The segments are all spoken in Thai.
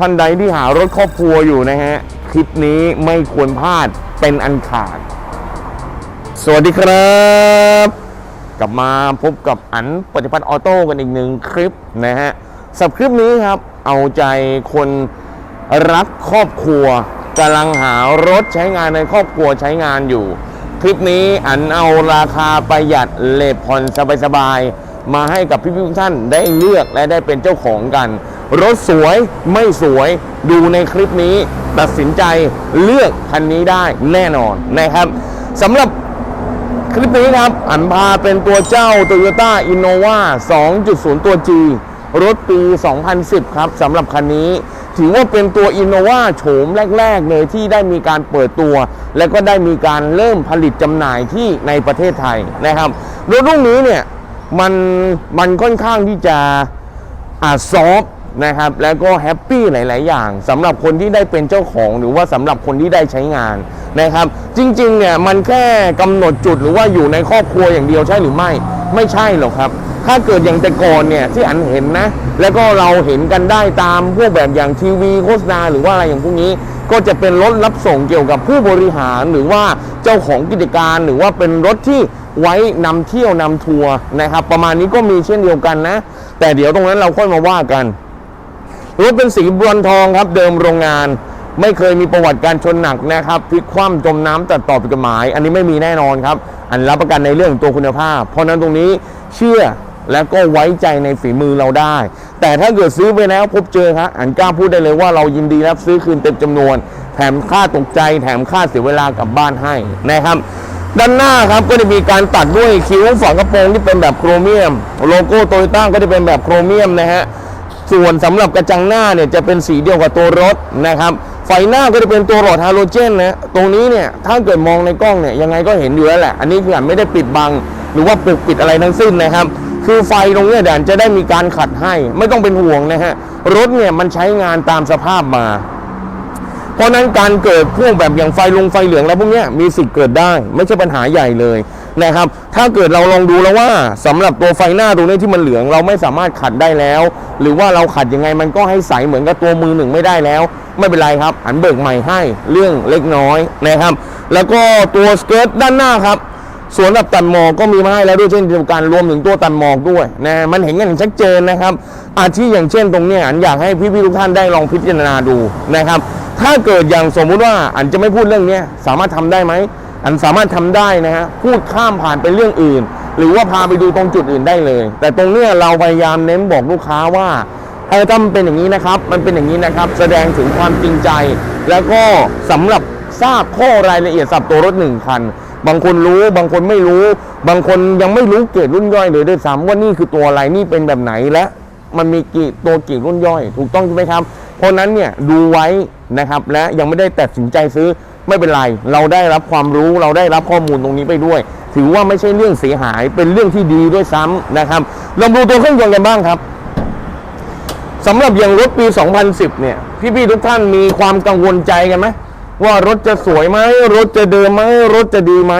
ท่านใดที่หารถครอบครัวอยู่นะฮะ คลิปนี้ไม่ควรพลาดเป็นอันขาด สวัสดีครับ กลับมาพบกับอันปฏิพัฒน์ออโต้กันอีกหนึ่งคลิปนะฮะสับคลิปนี้ครับ เอาใจคนรักครอบครัวกำลังหารถใช้งานในครอบครัวใช้งานอยู่ คลิปนี้อันเอาราคาประหยัดเลทผ่อนสบายๆมาให้กับพี่ๆทุกท่านได้เลือกและได้เป็นเจ้าของกัน รถสวยไม่สวยดูในคลิปนี้ ตัดสินใจเลือกคันนี้ได้แน่นอนนะครับสำหรับคลิปนี้ครับ อันพาเป็นตัวเจ้า Toyota Innova 2.0 ตัว G รถปี 2010 ครับสำหรับคันนี้ ถือว่าเป็นตัว Innova โฉมแรก ๆ เลยที่ได้มีการเปิดตัว และก็ได้มีการเริ่มผลิตจำหน่ายที่ในประเทศไทยนะครับ รถรุ่นนี้เนี่ย มันมันค่อนข้างที่จะอาซอฟ นะครับ แล้วก็แฮปปี้หลาย ๆ อย่างสำหรับคนที่ได้เป็นเจ้าของหรือว่าสำหรับคนที่ได้ใช้งานนะครับ จริง ๆ เนี่ยมันแค่กำหนดจุดหรือว่าอยู่ในครอบครัวอย่างเดียวใช่หรือไม่ ไม่ใช่หรอกครับ ถ้าเกิดอย่างแต่ก่อนเนี่ยที่อันเห็นนะ แล้วก็เราเห็นกันได้ตามพวกแบบอย่างทีวีโฆษณาหรือว่าอะไรอย่างพวกนี้ก็จะเป็นรถรับส่งเกี่ยวกับผู้บริหารหรือว่าเจ้าของกิจการหรือว่าเป็นรถที่ไว้นำเที่ยวนำทัวร์นะครับ ประมาณนี้ก็มีเช่นเดียวกันนะ แต่เดี๋ยวตรงนั้นเราค่อยมาว่ากัน รถเป็นสีบรอนทองครับ เดิมโรงงาน ไม่เคยมีประวัติการชนหนักนะครับพลิกคว่ำจมน้ำตัดต่อผิดกฎหมาย อันนี้ไม่มีแน่นอนครับ อันรับประกันในเรื่องตัวคุณภาพ เพราะนั้นตรงนี้เชื่อและก็ไว้ใจในฝีมือเราได้ แต่ถ้าเกิดซื้อไปแล้วพบเจอครับอันกล้าพูดได้เลยว่าเรายินดีรับซื้อคืนเต็มจำนวน แถมค่าตกใจแถมค่าเสียเวลากลับบ้านให้นะครับ ด้านหน้าครับก็จะมีการตัดด้วยคิ้วฝากระโปรงที่เป็นแบบโครเมียม โลโก้โตโยต้าก็จะเป็นแบบโครเมียมนะฮะ ส่วนสำหรับกระจังหน้าเนี่ยจะเป็นสีเดียวกับตัวรถนะครับไฟหน้าก็จะเป็นตัวหลอดฮาโลเจนนะตรงนี้เนี่ยถ้าเกิดมองในกล้องเนี่ยยังไงก็เห็นอยู่แล้วแหละ อันนี้คือไม่ได้ปิดบัง หรือว่าปกปิดอะไรทั้งสิ้นนะครับ คือไฟตรงนี้ยเดี๋ยวอันจะได้มีการขัดให้ไม่ต้องเป็นห่วงนะฮะรถเนี่ยมันใช้งานตามสภาพมา เพราะนั้นการเกิดพวกแบบอย่างไฟลงไฟเหลืองแล้วพวกนี้มีสิทธิ์เกิดได้ ไม่ใช่ปัญหาใหญ่เลย นะครับ ถ้าเกิดเราลองดูแล้วว่าสำหรับตัวไฟหน้าตรงนี้ที่มันเหลืองเราไม่สามารถขัดได้แล้ว หรือว่าเราขัดยังไงมันก็ให้ใสเหมือนกับตัวมือหนึ่งไม่ได้แล้ว ไม่เป็นไรครับอันเบิกใหม่ให้เรื่องเล็กน้อยนะครับ แล้วก็ตัวสเกิร์ตด้านหน้าครับส่วนแบบตัดหมอกก็มีมาให้แล้วด้วยเช่นเดียวกันรวมถึงตัวตัดหมอกด้วยนะมันเห็นกันชัดเจนนะครับ อาทิอย่างเช่นตรงนี้อันอยากให้พี่ๆทุกท่านได้ลองพิจารณาดูนะครับ ถ้าเกิดอย่างสมมุติว่าอันจะไม่พูดเรื่องนี้สามารถทำได้ไหม อันสามารถทำได้นะฮะพูดข้ามผ่านไปเรื่องอื่น หรือว่าพาไปดูตรงจุดอื่นได้เลย แต่ตรงเนี้ยเราพยายามเน้นบอกลูกค้าว่าเออถ้ามันเป็นอย่างนี้นะครับ มันเป็นอย่างนี้นะครับ แสดงถึงความจริงใจ แล้วก็สำหรับทราบข้อรายละเอียดสับตัวรถหนึ่งคัน บางคนรู้บางคนไม่รู้ บางคนยังไม่รู้เกรดรุ่นย่อยเลยด้วยซ้ำว่านี่คือตัวอะไรนี่เป็นแบบไหนและมันมีกี่ตัวกี่รุ่นย่อย ถูกต้องใช่ไหมครับ เพราะฉะนั้นเนี่ยดูไว้นะครับและยังไม่ได้ตัดสินใจซื้อ ไม่เป็นไร เราได้รับความรู้เราได้รับข้อมูลตรงนี้ไปด้วย ถือว่าไม่ใช่เรื่องเสียหายเป็นเรื่องที่ดีด้วยซ้ำนะครับลองดูตัวเครื่องยนต์กันบ้างครับสำหรับอย่างรถปี 2010 เนี่ย พี่ๆทุกท่านมีความกังวลใจกันไหมว่ารถจะสวยไหมรถจะเดิมไหมรถจะดีไหม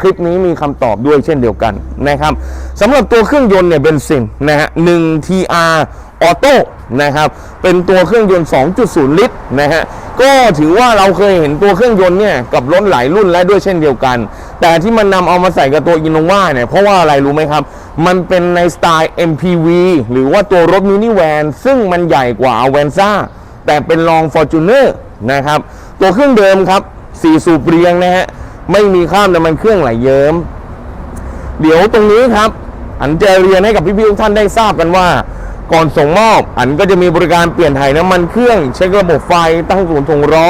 คลิปนี้มีคำตอบด้วยเช่นเดียวกันนะครับสำหรับตัวเครื่องยนต์เนี่ยเบนซินนะฮะ1 TR ออโต้นะครับเป็นตัวเครื่องยนต์ 2.0 ลิตรนะฮะ ก็ถือว่าเราเคยเห็นตัวเครื่องยนต์เนี่ยกับรถหลายรุ่นและด้วยเช่นเดียวกัน แต่ที่มันนำเอามาใส่กับตัวอินโนวาเนี่ยเพราะว่าอะไรรู้ไหมครับ มันเป็นในสไตล์ MPV หรือว่าตัวรถมินิแวนซึ่งมันใหญ่กว่าอเวนซ่าแต่เป็นรอง Fortuner นะครับ ตัวเครื่องเดิมครับ4สูบเรียงนะฮะไม่มีข้ามน้ำมันเครื่องไหลเยิ้มเดี๋ยวตรงนี้ครับอันจะเรียนให้กับพี่ๆทุกท่านได้ทราบกันว่า ก่อนส่งมอบ อันก็จะมีบริการเปลี่ยนถ่ายน้ำมันเครื่อง เช็คระบบไฟตั้งศูนย์ถงล้อ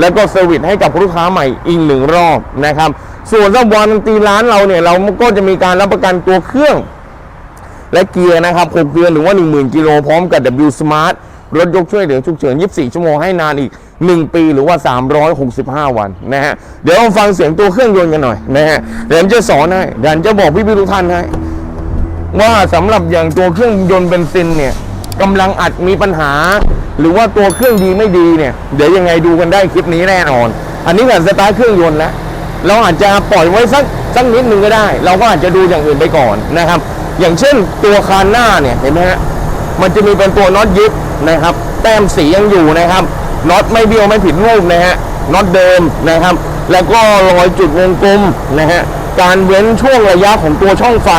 แล้วก็เซอร์วิสให้กับลูกค้าใหม่อีกหนึ่งรอบนะครับ ส่วนสำหรับวารันตีร้านเราเนี่ยเราก็จะมีการรับประกันตัวเครื่อง และเกียร์นะครับ6เดือนหรือว่า 10,000กิโลพร้อมกับ W Smart รถยกช่วยเหลือฉุกเฉิน 24 ชั่วโมงให้นานอีก 1 ปีหรือว่า 365 วันนะฮะ เดี๋ยวเราฟังเสียงตัวเครื่องยนต์กันหน่อยนะฮะเดี๋ยวจะสอนให้เดี๋ยวจะบอกพี่ๆทุกท่านให้ ว่าสำหรับอย่างตัวเครื่องยนต์เบนซินเนี่ยกำลังอัดมีปัญหา หรือว่าตัวเครื่องดีไม่ดีเนี่ยเดี๋ยวยังไงดูกันได้คลิปนี้แน่นอน อันนี้แบบสตาร์ทเครื่องยนต์แล้วเราอาจจะปล่อยไว้สักสักนิดนึงก็ได้ เราก็อาจจะดูอย่างอื่นไปก่อนนะครับ อย่างเช่นตัวคานหน้าเนี่ยเห็นไหมฮะมันจะมีเป็นตัวน็อตยึดนะครับ แต้มสียังอยู่นะครับน็อตไม่เบี้ยวไม่ผิดรูปนะฮะน็อตเดิมนะครับ แล้วก็รอยจุดวงกลมนะฮะการเว้นช่วงระยะของตัวช่องไฟ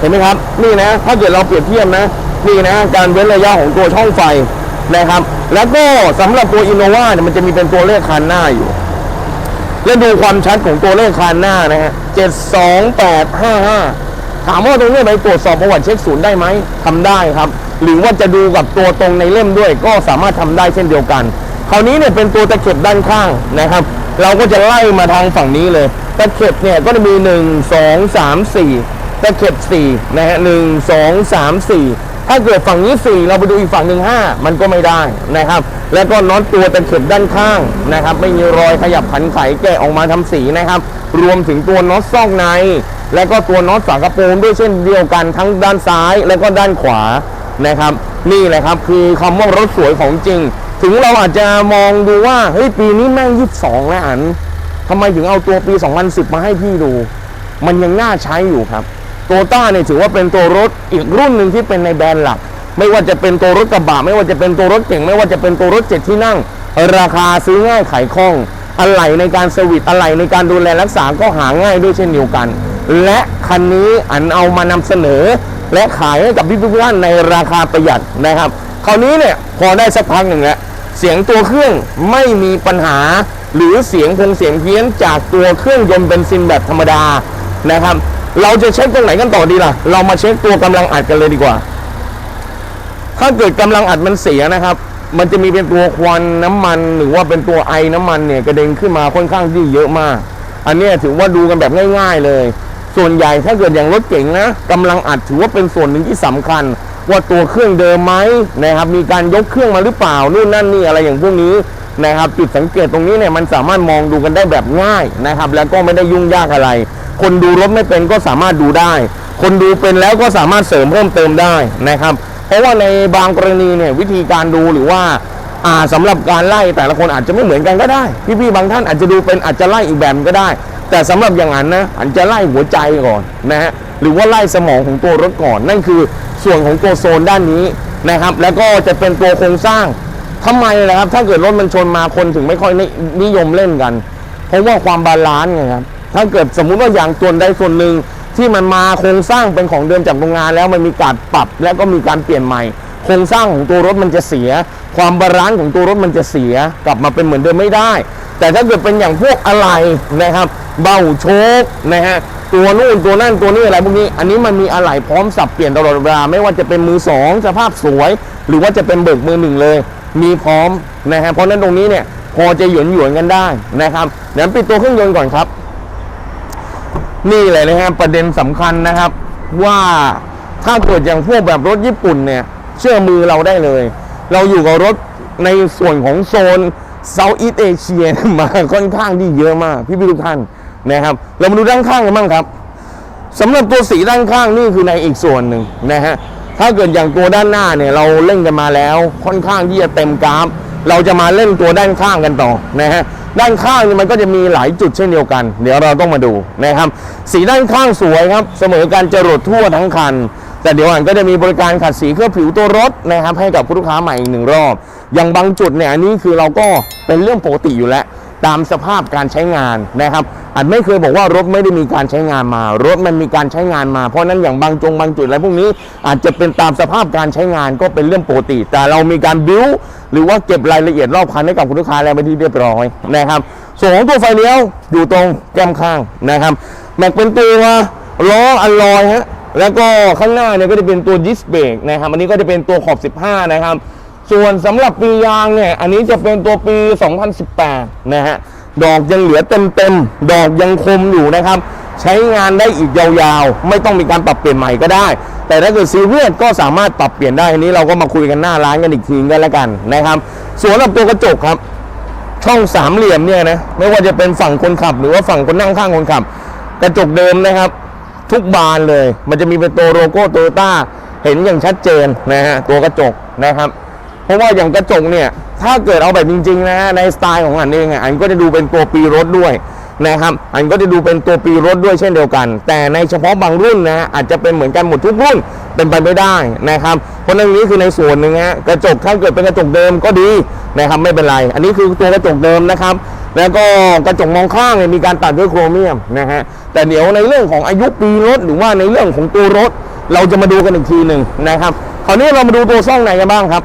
เห็นไหมครับ นี่นะ ถ้าเกิดเราเปรียบเทียบนะ นี่นะ การเว้นระยะของตัวช่องไฟนะครับ แล้วก็สำหรับตัวอินโนวาเนี่ยมันจะมีเป็นตัวเลขคันหน้าอยู่ และดูความชัดของตัวเลขคันหน้านะฮะเจ็ดสองแปดห้าห้าถามว่าตรงนี้ไปตรวจสอบประวัติเช็คศูนย์ได้ไหมทำได้ครับ หรือว่าจะดูกับตัวตรงในเล่มด้วย ก็สามารถทำได้เช่นเดียวกัน คราวนี้เนี่ยเป็นตัวตะเข็บด้านข้างนะครับ เราก็จะไล่มาทางฝั่งนี้เลย ตะเข็บเนี่ยก็จะมี1 2 3 4 ตะเข็บ4นะฮะหนึ่งสองสามสี่ถ้าเกิดฝั่งนี้ 4 เราไปดูอีกฝั่งหนึ่ง5มันก็ไม่ได้นะครับ แล้วก็น็อตตัวตะเข็บด้านข้างนะครับ ไม่มีรอยขยับผันไขแกะออกมาทำสีนะครับ รวมถึงตัวน็อตซอกใน และก็ตัวน็อตฝากระโปรงด้วยเช่นเดียวกันทั้งด้านซ้ายและก็ด้านขวานะครับ นี่แหละครับคือคำว่ารถสวยของจริง ถึงเราอาจจะมองดูว่าเฮ้ยปีนี้แม่งยี่สิบสองแล้วอันทำไมถึงเอาตัวปี 2010 มาให้พี่ดู มันยังน่าใช้อยู่ครับ โตต้าเนี่ยถือว่าเป็นตัวรถอีกรุ่นหนึ่งที่เป็นในแบรนด์หลัก ไม่ว่าจะเป็นตัวรถกระบะไม่ว่าจะเป็นตัวรถเก่ง ไม่ว่าจะเป็นตัวรถเจ็ดที่นั่ง ราคาซื้อง่ายขายคล่องอะไหล่ในการเซอร์วิสอะไหล่ในการดูแลรักษาก็หาง่ายด้วยเช่นเดียวกัน และคันนี้อันเอามานำเสนอ และขายให้กับพี่ๆท่านในราคาประหยัดนะครับ คราวนี้เนี่ยพอได้สักพักหนึ่งแล้วเสียงตัวเครื่องไม่มีปัญหา หรือเสียงคงเสียงเพี้ยนจากตัวเครื่องยนต์เบนซินแบบธรรมดานะครับ เราจะเช็คตรงไหนกันต่อดีล่ะ เรามาเช็คตัวกำลังอัดกันเลยดีกว่า ถ้าเกิดกำลังอัดมันเสียนะครับ มันจะมีเป็นตัวควันน้ำมัน หรือว่าเป็นตัวไอน้ำมันเนี่ยกระเด็นขึ้นมาค่อนข้างที่เยอะมาก อันนี้ถือว่าดูกันแบบง่าย ๆเลย ส่วนใหญ่ถ้าเกิดอย่างรถเก๋งนะกำลังอัดถือว่าเป็นส่วนหนึ่งที่สำคัญ ว่าตัวเครื่องเดิมไหมนะครับ มีการยกเครื่องมาหรือเปล่านู่นนั่นนี่อะไรอย่างพวกนี้นะครับจุดสังเกตตรงนี้เนี่ยมันสามารถมองดูกันได้แบบง่ายนะครับ แล้วก็ไม่ได้ยุ่งยากอะไร คนดูรถไม่เป็นก็สามารถดูได้ คนดูเป็นแล้วก็สามารถเสริมเพิ่มเติมได้นะครับ เพราะว่าในบางกรณีเนี่ยวิธีการดูหรือว่าอ่าสำหรับการไล่แต่ละคนอาจจะไม่เหมือนกันก็ได้ พี่ๆบางท่านอาจจะดูเป็นอาจจะไล่อีกแบบก็ได้ แต่สำหรับอย่างนั้นนะอาจจะไล่หัวใจก่อนนะฮะหรือว่าไล่สมองของตัวรถก่อน นั่นคือส่วนของตัวโซนด้านนี้นะครับ แล้วก็จะเป็นตัวโครงสร้างทำไมนะครับ ถ้าเกิดรถมันชนมาคนถึงไม่ค่อยนิยมเล่นกัน เพราะว่าความบาลานซ์ไงครับ ถ้าเกิดสมมุติว่าอย่างส่วนใดส่วนหนึ่งที่มันมาโครงสร้างเป็นของเดิมจากโรงงานแล้วมันมีการปรับแล้วก็มีการเปลี่ยนใหม่ โครงสร้างของตัวรถมันจะเสีย ความบาลานซ์ของตัวรถมันจะเสียกลับมาเป็นเหมือนเดิมไม่ได้ แต่ถ้าเกิดเป็นอย่างพวกอะไรนะครับ เบาโชคนะฮะตัวนู่นตัวนั่นตัวนี้อะไรพวกนี้ อันนี้มันมีอะไหล่พร้อมสับเปลี่ยนตลอดเวลาไม่ว่าจะเป็นมือสองสภาพสวย หรือว่าจะเป็นเบิกมือหนึ่งเลย มีพร้อมนะฮะเพราะนั้นตรงนี้เนี่ยพอจะหยวนหยวนกันได้นะครับเดี๋ยวปิดตัวเครื่องยนต์ก่อนครับ นี่เลยนะฮะประเด็นสำคัญนะครับ ว่าถ้าเกิดอย่างพวกแบบรถญี่ปุ่นเนี่ย เชื่อมือเราได้เลย เราอยู่กับรถในส่วนของโซนเซาท์อีสเอเชียมาค่อนข้างที่เยอะมาก พี่พี่ทุกท่านนะครับ เรามาดูด้านข้างกันบ้างครับสำหรับตัวสีด้านข้างนี่คือในอีกส่วนหนึ่งนะฮะถ้าเกิดอย่างตัวด้านหน้าเนี่ยเราเล่นกันมาแล้วค่อนข้างที่จะเต็มกราฟ เราจะมาเล่นตัวด้านข้างกันต่อนะฮะ ด้านข้างนี่มันก็จะมีหลายจุดเช่นเดียวกัน เดี๋ยวเราต้องมาดูนะครับ สีด้านข้างสวยครับ เสมอการจรดทั่วทั้งคัน แต่เดี๋ยวอันก็จะมีบริการขัดสีเคลือบผิวตัวรถนะครับ ให้กับผู้ลูกค้าใหม่อีกหนึ่งรอบ อย่างบางจุดเนี่ยอันนี้คือเราก็เป็นเรื่องปกติอยู่แล้วตามสภาพการใช้งานนะครับอาจไม่เคยบอกว่ารถไม่ได้มีการใช้งานมา รถมันมีการใช้งานมา เพราะนั้นอย่างบางจงบางจุดอะไรพวกนี้ อาจจะเป็นตามสภาพการใช้งานก็เป็นเรื่องปกติ แต่เรามีการบิ้ว หรือว่าเก็บรายละเอียดรอบคันให้กับคุณลูกค้าแล้วไปที่เรียบร้อยนะครับส่วนของตัวไฟเลี้ยวอยู่ตรงแก้มข้างนะครับแม็กเป็นตัวล้ออัลลอยฮะแล้วก็ข้างหน้าเนี่ยก็จะเป็นตัวดิสเบรกนะครับอันนี้ก็จะเป็นตัวขอบ 15 นะครับ ส่วนสำหรับปียางเนี่ยอันนี้จะเป็นตัวปี 2018 นะฮะดอกยังเหลือเต็มเต็มๆ ดอกยังคมอยู่นะครับ ใช้งานได้อีกยาวๆ ไม่ต้องมีการปรับเปลี่ยนใหม่ก็ได้ แต่ถ้าเกิดซีเรียสก็สามารถปรับเปลี่ยนได้อันนี้เราก็มาคุยกันหน้าร้านกันอีกทีกันแล้วกันนะครับ ส่วนสำตัวกระจกครับ ช่องสามเหลี่ยมเนี่ยนะไม่ว่าจะเป็นฝั่งคนขับ หรือว่าฝั่งคนนั่งข้างคนขับ กระจกเดิมนะครับ ทุกบานเลย มันจะมีเป็นตัวโลโก้โตโยต้าเห็นอย่างชัดเจนนะฮะตัวกระจกนะครับ เพราะว่าอย่างกระจกเนี่ยถ้าเกิดเอาแบบจริงๆนะฮะในสไตล์ของอันเองอะอันก็จะดูเป็นตัวปีรถด้วย นะครับ อันก็จะดูเป็นตัวปีรถด้วยเช่นเดียวกัน แต่ในเฉพาะบางรุ่นนะฮะอาจจะเป็นเหมือนกันหมดทุกรุ่นเป็นไปไม่ได้นะครับ เพราะเรื่องนี้คือในส่วนหนึ่งฮะกระจกถ้าเกิดเป็นกระจกเดิมก็ดีนะครับไม่เป็นไร อันนี้คือตัวกระจกเดิมนะครับ แล้วก็กระจกมองข้างเนี่ยมีการตัดด้วยโครเมียมนะฮะแต่เดี๋ยวในเรื่องของอายุปีรถหรือว่าในเรื่องของตัวรถ เราจะมาดูกันอีกทีหนึ่งนะครับคราวนี้เรามาดูตัวซ่องในกันบ้างครับ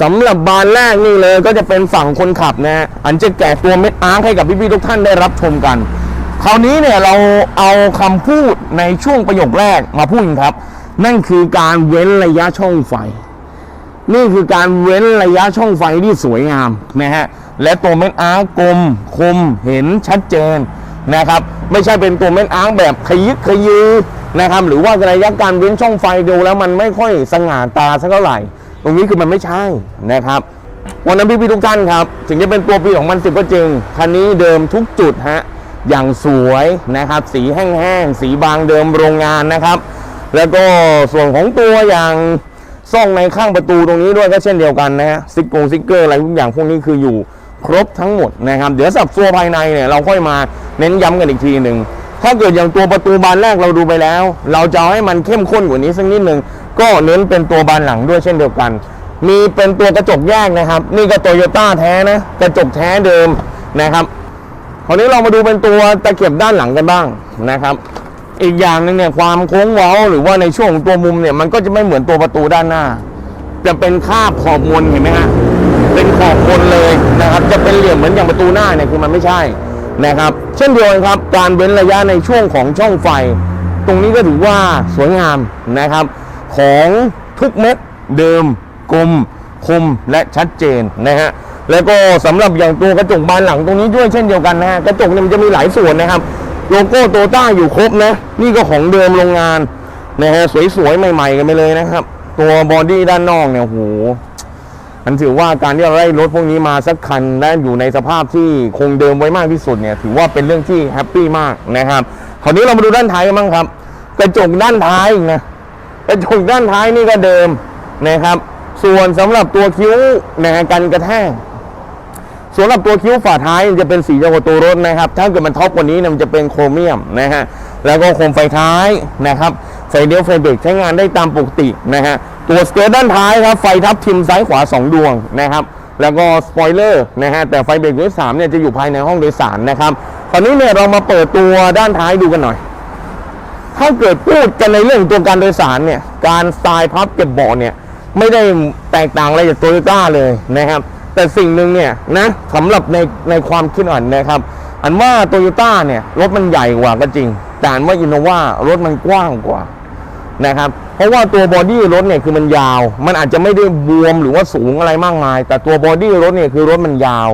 สำหรับบานแรกนี่เลยก็จะเป็นฝั่งคนขับนะ อันจะแกะตัวเม็ดอาร์คให้กับพี่ๆทุกท่านได้รับชมกัน คราวนี้เนี่ยเราเอาคำพูดในช่วงประโยคแรกมาพูดครับ นั่นคือการเว้นระยะช่องไฟ นี่คือการเว้นระยะช่องไฟที่สวยงามนะฮะ และตัวเม็ดอาร์กลมคมเห็นชัดเจนนะครับ ไม่ใช่เป็นตัวเม็ดอาร์แบบขยิกขยือนะครับ หรือว่าระยะการเว้นช่องไฟดูแล้วมันไม่ค่อยสง่าตาสักเท่าไหร่ ตรงนี้คือมันไม่ใช่นะครับวันนั้นพี่ๆทุกท่านครับ ถึงจะเป็นตัวปีของมันสิบก็จริง คันนี้เดิมทุกจุดฮะ อย่างสวยนะครับ สีแห้งๆ สีบางเดิมโรงงานนะครับ แล้วก็ส่วนของตัวอย่างซ่องในข้างประตูตรงนี้ด้วยก็เช่นเดียวกันนะฮะซิกโกงซิกเกอร์อะไรทุกอย่างพวกนี้คืออยู่ครบทั้งหมดนะครับ เดี๋ยวสับตัวภายในเนี่ยเราค่อยมาเน้นย้ำกันอีกทีหนึ่งถ้าเกิดอย่างตัวประตูบานแรกเราดูไปแล้ว เราจะให้มันเข้มข้นกว่านี้สักนิดหนึ่ง ก็เน้นเป็นตัวบานหลังด้วยเช่นเดียวกัน มีเป็นตัวกระจกแยกนะครับ นี่ก็โตโยต้าแท้นะกระจกแท้เดิมนะครับคราวนี้เรามาดูเป็นตัวตะเข็บด้านหลังกันบ้างนะครับ อีกอย่างหนึ่งเนี่ยความโค้งเว้าหรือว่าในช่วงของตัวมุมเนี่ยมันก็จะไม่เหมือนตัวประตูด้านหน้า จะเป็นคาบขอบมนเห็นไหมฮะเป็นขอบมนเลยนะครับ จะเป็นเหลี่ยมเหมือนอย่างประตูหน้าเนี่ยคือมันไม่ใช่นะครับ เช่นเดียวกันครับ การเว้นระยะในช่วงของช่องไฟ ตรงนี้ก็ถือว่าสวยงามนะครับ ของทุกเม็ดเดิมกลมคมและชัดเจนนะฮะแล้วก็สำหรับอย่างตัวกระจกบานหลังตรงนี้ด้วยเช่นเดียวกันนะฮะกระจกเนี่ยมันจะมีหลายส่วนนะครับ โลโก้โตต้าอยู่ครบนะ นี่ก็ของเดิมโรงงานนะฮะสวยๆ ใหม่ๆ กันไปเลยนะครับ ตัวบอดี้ด้านนอกเนี่ยโหมันถือว่าการที่เราได้รถพวกนี้มาสักคันได้อยู่ในสภาพที่คงเดิมไว้มากที่สุดเนี่ยถือว่าเป็นเรื่องที่แฮปปี้มากนะครับคราวนี้เรามาดูด้านท้ายกันบ้างครับ กระจกด้านท้ายนะ กระจกด้านท้ายนี่ก็เดิมนะครับ ส่วนสำหรับตัวคิ้วนะฮะกันกระแทกสำหรับตัวคิ้วฝาท้ายจะเป็นสีเดียวกับตัวรถนะครับ ถ้าเกิดมันท็อปกว่านี้เนี่ยมันจะเป็นโครเมียมนะฮะ แล้วก็โคมไฟท้ายนะครับ ไฟเลี้ยวไฟเบรกใช้งานได้ตามปกตินะฮะ ตัวสเกิร์ตด้านท้ายครับ ไฟทับทิมซ้ายขวา 2 ดวงนะครับ แล้วก็สปอยเลอร์นะฮะ แต่ไฟเบรกด้วยสามเนี่ยจะอยู่ภายในห้องโดยสารนะครับคราวนี้เนี่ยเรามาเปิดตัวด้านท้ายดูกันหน่อย ถ้าเกิดพูดกันในเรื่องตัวการโดยสารเนี่ย การสไตล์พับเก็บเบาะเนี่ย ไม่ได้แตกต่างอะไรจากโตโยต้าเลยนะครับ แต่สิ่งหนึ่งเนี่ยนะสำหรับในในความคิดอ่อนนะครับ อันว่าโตโยต้าเนี่ยรถมันใหญ่กว่าก็จริง แต่อันว่าอินโนวารถมันกว้างกว่านะครับ เพราะว่าตัวบอดี้รถเนี่ยคือมันยาว มันอาจจะไม่ได้บวมหรือว่าสูงอะไรมากมาย แต่ตัวบอดี้รถเนี่ยคือรถมันยาว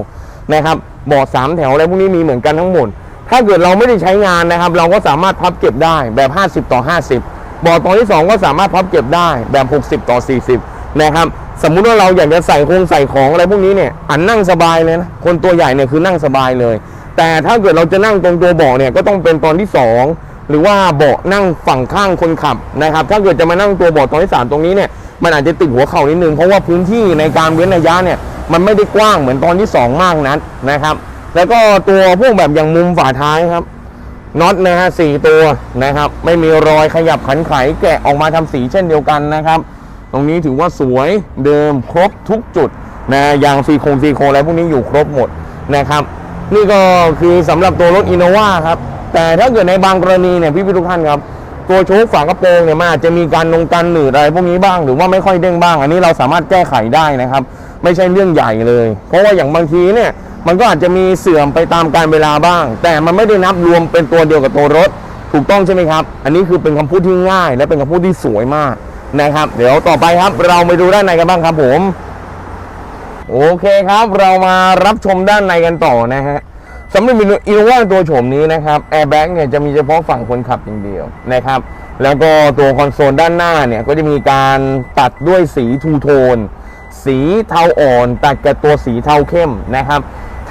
นะครับเบาะสามแถวอะไรพวกนี้มีเหมือนกันทั้งหมด ถ้าเกิดเราไม่ได้ใช้งานนะครับ เราก็สามารถพับเก็บได้แบบ 50 ต่อ 50เบาะตอนที่ 2 ก็สามารถพับเก็บได้แบบ 60 ต่อ 40 นะครับ สมมุติว่าเราอยากจะใส่โครงใส่ของอะไรพวกนี้เนี่ยอันนั่งสบายเลยนะ คนตัวใหญ่เนี่ยคือนั่งสบายเลย แต่ถ้าเกิดเราจะนั่งตรงตัวเบาะเนี่ยก็ต้องเป็นตอนที่ 2 หรือว่าเบาะนั่งฝั่งข้างคนขับนะครับ ถ้าเกิดจะมานั่งตัวเบาะตอนที่ 3 ตรงนี้เนี่ยมันอาจจะติดหัวเข่านิดนึงเพราะว่าพื้นที่ในการเว้นระยะเนี่ยมันไม่ได้กว้างเหมือนตอนที่ 2 มากนักนะครับ แล้วก็ตัวพวกแบบอย่างมุมฝาท้ายครับน็อตนะฮะสี่ตัวนะครับ ไม่มีรอยขยับขันไขแกะออกมาทำสีเช่นเดียวกันนะครับ ตรงนี้ถือว่าสวยเดิมครบทุกจุดนะยางซีโครงซีโครงอะไรพวกนี้อยู่ครบหมดนะครับ นี่ก็คือสำหรับตัวรถอินโนวาครับ แต่ถ้าเกิดในบางกรณีเนี่ยพี่พี่ทุกท่านครับ ตัวโชคฝากระโปรงเนี่ยมันอาจจะมีการนงการหนืดอะไรพวกนี้บ้างหรือว่าไม่ค่อยเด้งบ้าง อันนี้เราสามารถแก้ไขได้นะครับ ไม่ใช่เรื่องใหญ่เลย เพราะว่าอย่างบางทีเนี่ย มันก็อาจจะมีเสื่อมไปตามการเวลาบ้าง แต่มันไม่ได้นับรวมเป็นตัวเดียวกับตัวรถ ถูกต้องใช่ไหมครับ อันนี้คือเป็นคำพูดที่ง่าย และเป็นคำพูดที่สวยมากนะครับ เดี๋ยวต่อไปครับเราไปดูด้านในกันบ้างครับผม โอเคครับเรามารับชมด้านในกันต่อนะฮะสำหรับอินโนวาตัวโฉมนี้นะครับแอร์แบ็กเนี่ยจะมีเฉพาะฝั่งคนขับอย่างเดียวนะครับ แล้วก็ตัวคอนโซลด้านหน้าเนี่ยก็จะมีการตัดด้วยสีทูโทน สีเทาอ่อนตัดกับตัวสีเทาเข้มนะครับ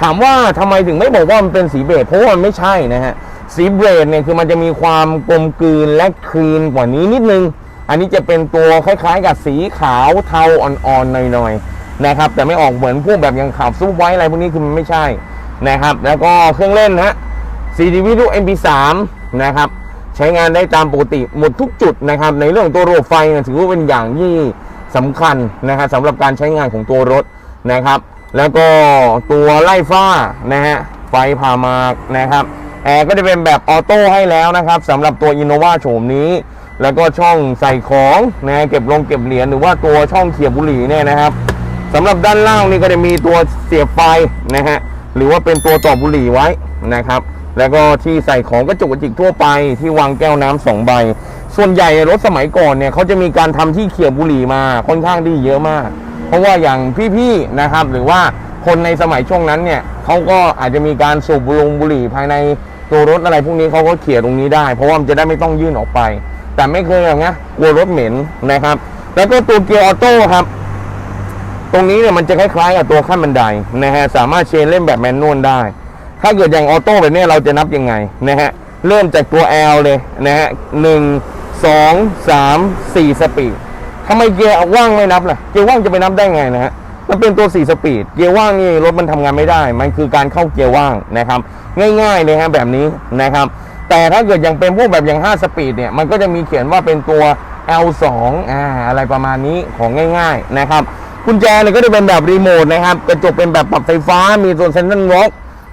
ถามว่าทำไมถึงไม่บอกว่ามันเป็นสีเบจเพราะว่ามันไม่ใช่นะฮะสีเบจเนี่ยคือมันจะมีความกลมกลืนและคลีนกว่านี้นิดนึง อันนี้จะเป็นตัวคล้ายๆ กับสีขาวเทาอ่อนๆหน่อยๆนะครับ แต่ไม่ออกเหมือนพวกแบบย่างขาวซุปไว้อะไรพวกนี้คือมันไม่ใช่นะครับ แล้วก็เครื่องเล่นฮะ CD v i d e o MP3 นะครับใช้งานได้ตามปกติหมดทุกจุดนะครับ ในเรื่องของตัวระบบไฟถือว่าเป็นอย่างที่สำคัญนะครับสำหรับการใช้งานของตัวรถนะครับ แล้วก็ตัวไล่ฟ้านะฮะไฟผ่ามากนะครับแอร์ก็จะเป็นแบบออโต้ให้แล้วนะครับสำหรับตัว Innova โฉมนี้ แล้วก็ช่องใส่ของนะฮะเก็บลงเก็บเหรียญหรือว่าตัวช่องเขียบบุหรี่เนี่ยนะครับสำหรับด้านล่างนี่ก็จะมีตัวเสียบไฟนะฮะหรือว่าเป็นตัวต่อบุหรี่ไว้นะครับ แล้วก็ที่ใส่ของกระจุกกระจิกทั่วไปที่วางแก้วน้ำสองใบ ส่วนใหญ่รถสมัยก่อนเนี่ยเขาจะมีการทำที่เขียบบุหรี่มาค่อนข้างที่เยอะมาก เพราะว่าอย่างพี่ๆนะครับ หรือว่าคนในสมัยช่วงนั้นเนี่ยเขาก็อาจจะมีการสูบบุหรี่บุหรี่ภายในตัวรถอะไรพวกนี้เขาก็เขี่ยตรงนี้ได้ เพราะว่ามันจะได้ไม่ต้องยื่นออกไป แต่ไม่เคยอย่างเงี้ยกลัวรถเหม็นนะครับ แล้วก็ตัวเกียร์ออโต้ครับ ตรงนี้เนี่ยมันจะคล้ายๆกับตัวขั้นบันไดนะฮะสามารถเชนเล่นแบบแมนนวลได้ ถ้าเกิดอย่างออโต้แบบนี้เราจะนับยังไงนะฮะเริ่มจากตัว L เลยนะฮะหนึ่งสองสามสี่สปีดำไมเกียร์ว่างไม่นับล่ะเกียร์ว่างจะไปนับได้ไงนะฮะมันเป็นตัว 4 สปีด เกียร์ว่างนี่รถมันทำงานไม่ได้ มันคือการเข้าเกียร์ว่างนะครับ ง่ายๆเลยฮะแบบนี้นะครับ แต่ถ้าเกิดยังเป็นพวกแบบอย่าง 5 สปีดเนี่ย มันก็จะมีเขียนว่าเป็นตัว L2 อ่าอะไรประมาณนี้ของง่าย ๆนะครับ กุญแจเนี่ยก็จะเป็นแบบรีโมทนะครับ กระจกเป็นแบบปรับไฟฟ้า มีโซนเซนทรัลล็อก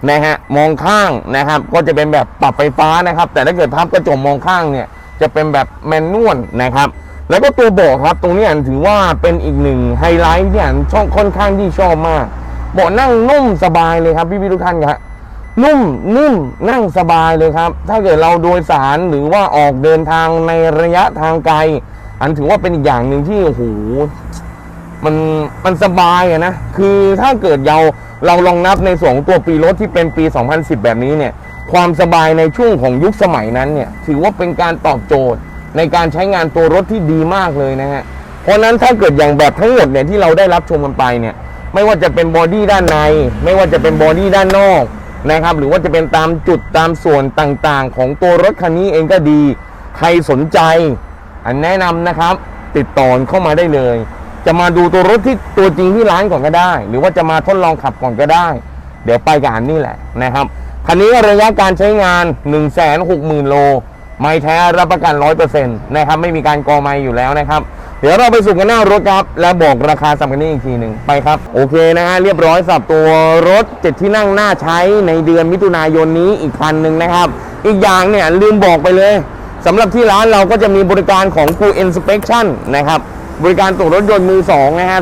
นะฮะ มองข้างนะครับ ก็จะเป็นแบบปรับไฟฟ้านะครับ แต่ถ้าเกิดพับกระจกมองข้างเนี่ย จะเป็นแบบแมนนวลนะครับ แล้วก็ตัวเบาะครับตรงนี้อันถือว่าเป็นอีกหนึ่งไฮไลท์ที่อันชอบค่อนข้างที่ชอบมากเบาะนั่งนุ่มสบายเลยครับพี่พี่ทุกท่านครับนุ่มนิ่มนั่งสบายเลยครับ ถ้าเกิดเราโดยสารหรือว่าออกเดินทางในระยะทางไกล อันถือว่าเป็นอีกอย่างหนึ่งที่โอ้โหมันมันสบายอะนะคือถ้าเกิดเราเราลองนับในส่วนของตัวปีรถที่เป็นปี 2010 แบบนี้เนี่ย ความสบายในช่วงของยุคสมัยนั้นเนี่ย ถือว่าเป็นการตอบโจทย์ ในการใช้งานตัวรถที่ดีมากเลยนะฮะ เพราะนั้นถ้าเกิดอย่างแบบทั้งหมดเนี่ยที่เราได้รับชมกันไปเนี่ย ไม่ว่าจะเป็นบอดี้ด้านใน ไม่ว่าจะเป็นบอดี้ด้านนอกนะครับ หรือว่าจะเป็นตามจุดตามส่วนต่างๆ ของตัวรถคันนี้เองก็ดี ใครสนใจ อันแนะนำนะครับ ติดต่อเข้ามาได้เลย จะมาดูตัวรถที่ตัวจริงที่ร้านก่อนก็ได้ หรือว่าจะมาทดลองขับก่อนก็ได้ เดี๋ยวไปกับอันนี่แหละนะครับคันนี้ระยะการใช้งาน 1 6 0 0 0 0โล ไม่แท้รับประกัน 100%นะครับไม่มีการกอไม้อยู่แล้วนะครับเดี๋ยวเราไปสู่กันหน้ารถครับ และบอกราคาสำคัญนี้อีกทีหนึ่งไปครับ โอเคนะฮะเรียบร้อยสับตัวรถเจ็ดที่นั่งน่าใช้ในเดือนมิถุนายนนี้อีกคันหนึ่งนะครับ อีกอย่างเนี่ยลืมบอกไปเลยสำหรับที่ร้านเราก็จะมีบริการของ Q Inspection นะครับบริการตรวจรถยนต์มือสองนะฮะ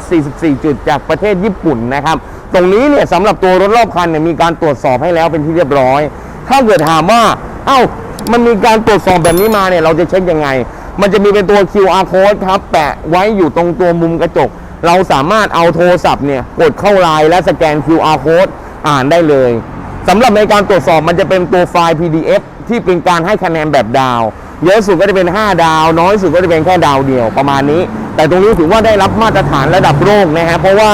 344 จุดจากประเทศญี่ปุ่นนะครับ ตรงนี้เนี่ยสำหรับตัวรถรอบคันเนี่ยมีการตรวจสอบให้แล้วเป็นที่เรียบร้อย ถ้าเกิดถามว่า เอ้า มันมีการตรวจสอบแบบนี้มาเนี่ยเราจะเช็คยังไง มันจะมีเป็นตัว QR code ครับ แปะไว้อยู่ตรงตัวมุมกระจก เราสามารถเอาโทรศัพท์เนี่ยกดเข้าไลน์และสแกน QR code อ่านได้เลยสำหรับในการตรวจสอบมันจะเป็นตัวไฟล์ PDF ที่เป็นการให้คะแนนแบบดาว เยอะสุดก็จะเป็น 5 ดาว น้อยสุดก็จะเป็นแค่ดาวเดียวประมาณนี้ แต่ตรงนี้ถือว่าได้รับมาตรฐานระดับโลกนะฮะเพราะว่า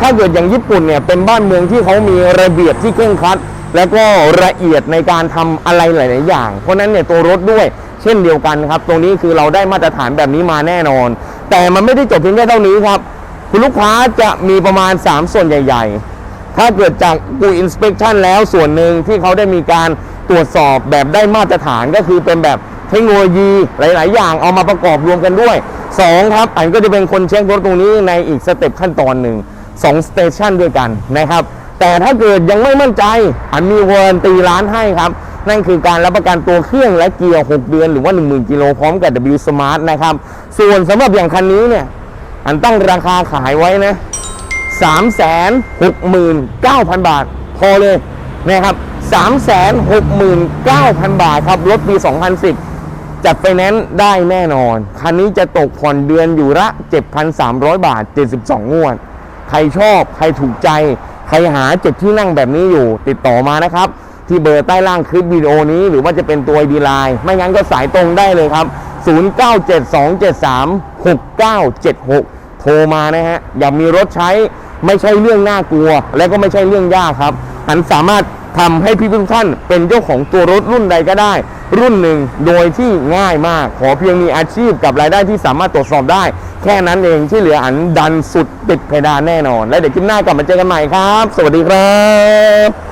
ถ้าเกิดอย่างญี่ปุ่นเนี่ยเป็นบ้านเมืองที่เขามีระเบียบที่เคร่งครัด แล้วก็ละเอียดในการทำอะไรหลาย ๆ อย่าง เพราะนั้นเนี่ยตัวรถด้วย เช่นเดียวกันครับ ตรงนี้คือเราได้มาตรฐานแบบนี้มาแน่นอน แต่มันไม่ได้จบเพียงแค่เท่านี้ครับ คุณลูกค้าจะมีประมาณ 3 ส่วนใหญ่ ๆ ถ้าเกิดจากกูอินสเป t ชันแล้วส่วนหนึ่งที่เขาได้มีการตรวจสอบแบบได้มาตรฐานก็คือเป็นแบบเทคโนโลยีหลาย ๆ อย่างเอามาประกอบรวมกันด้วย 2 ครับอันก็จะเป็นคนเช็ครถตรงนี้ในอีกสเต็ปขั้นตอนหนึ่ง2สเตชันด้วยกันนะครับ แต่ถ้าเกิดยังไม่มั่นใจอันมีวารันตีร้านให้ครับ นั่นคือการรับประกันตัวเครื่องและเกียร์ 6 เดือนหรือว่า 10,000 กิโลพร้อมกับ W Smart นะครับ ส่วนสำหรับอย่างคันนี้เนี่ย อันตั้งราคาขายไว้นะ 369,000 บาท พอเลยนะครับ 369,000 บาทครับ รถปี 2010 จัดไฟแนนซ์ได้แน่นอน คันนี้จะตกผ่อนเดือนอยู่ละ 7,300 บาท 72 งวด ใครชอบ ใครถูกใจ รหาเจ็ดที่นั่งแบบนี้อยู่ ติดต่อมานะครับ ที่เบอร์ใต้ล่างคลิปวิดีโอนี้หรือว่าจะเป็นตัวดีไลน์ไม่งั้นก็สายตรงได้เลยครับ 0972736976 โทรมานะฮะ อย่ามีรถใช้ไม่ใช่เรื่องน่ากลัว และก็ไม่ใช่เรื่องยากครับอันสามารถทำให้พี่ทุกท่านเป็นเจ้าของตัวรถรุ่นใดก็ได้ รุ่นหนึ่งโดยที่ง่ายมาก ขอเพียงมีอาชีพกับรายได้ที่สามารถตรวจสอบได้ แค่นั้นเองที่เหลืออันดันสุดติดเพดานแน่นอน และเดี๋ยวคลิปหน้ากลับมาเจอกันใหม่ครับ สวัสดีครับ